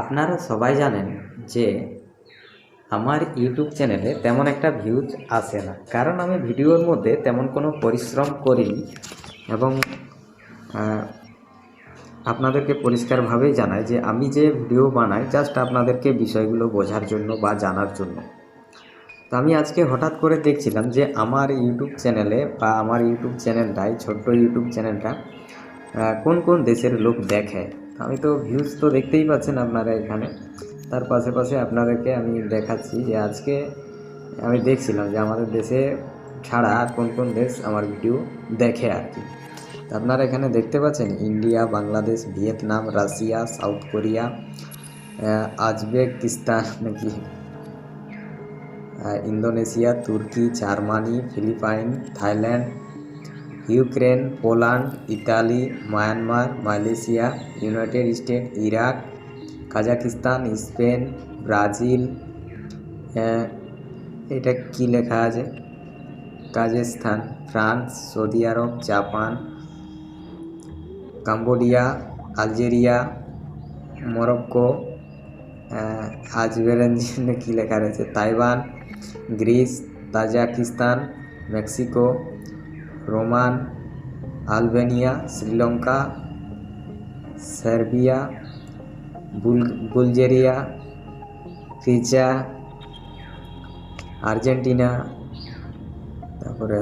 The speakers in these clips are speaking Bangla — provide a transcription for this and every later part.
আপনারা সবাই জানেন যে আমার ইউটিউব চ্যানেলে তেমন একটা ভিউজ আসে না। কারণ আমি ভিডিওর মধ্যে তেমন কোনো পরিশ্রম করিনি এবং আপনাদেরকে পরিষ্কারভাবেই জানাই যে আমি যে ভিডিও বানাই জাস্ট আপনাদেরকে বিষয়গুলো বোঝার জন্য বা জানার জন্য। তো আমি আজকে হঠাৎ করে দেখছিলাম যে আমার ইউটিউব চ্যানেলে বা আমার ইউটিউব চ্যানেলটাই, ছোট্ট ইউটিউব চ্যানেলটা কোন কোন দেশের লোক দেখে। আমি তো ভিউজ তো দেখতেই পাচ্ছেন আপনারা এখানে। তার পাশে পাশে আপনাদেরকে আমি দেখাচ্ছি যে আজকে আমি দেখছিলাম যে আমাদের দেশে ছাড়া আর কোন কোন দেশ আমার ভিডিও দেখে আর কি। আপনারা এখানে দেখতে পাচ্ছেন India, Bangladesh, Vietnam, Russia, South Korea Uzbekistan নাকি Indonesia, Turkey, Germany, Philippines, Thailand Ukraine, Poland, Italy, Myanmar, Malaysia, United State Iraq, Kazakhstan, Spain, Brazil এটা কি লেখা আছে? Kazakhstan France, Saudi Arab, Japan, Cambodia, Algeria, Morocco আজবেরেঞ্জিনে কী লেখা রয়েছে? Taiwan, Greece, Tajikistan, Mexico Roman, Albania, Sri Lanka, Serbia, বুল, বুলগেরিয়া ফিজা আর্জেন্টিনা, তারপরে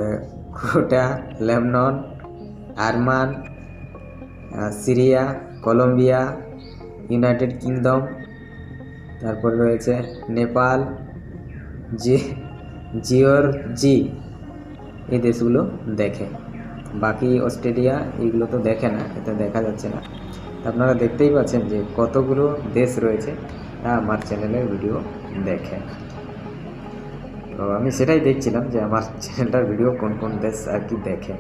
কোটা লেবনন, আরমান সিরিয়া, কলম্বিয়া, ইউনাইটেড কিংডম, তারপর রয়েছে নেপাল, জি জিওর জি এই দেশগুলো দেখে। বাকি অস্ট্রেলিয়া এইগুলো তো দেখে না এতে দেখা যাচ্ছে না। আপনারা দেখতেই পাচ্ছেন যে কতগুলো দেশ রয়েছে, তা আমার চ্যানেলের ভিডিও দেখে। তো আমি সেটাই দেখছিলাম যে আমার চ্যানেলটার ভিডিও কোন কোন দেশ আর কি দেখে।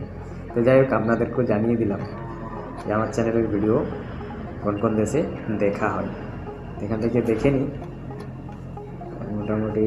তো যাই হোক, আপনাদেরকেও জানিয়ে দিলাম যে আমার চ্যানেলের ভিডিও কোন কোন দেশে দেখা হয়। এখান থেকে দেখে নিই। মোটামুটি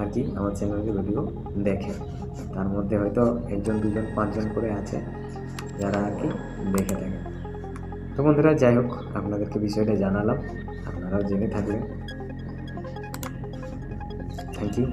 আর কি আমার চ্যানেলের ভিডিও দেখে। তার মধ্যে হয়তো একজন, দুজন, পাঁচজন করে আছে যারা আর কি দেখে থাকে। তো বন্ধুরা, যাই হোক, আপনাদেরকে বিষয়টা জানালাম। আপনারাও জেনে থাকলেন থ্যাংক ইউ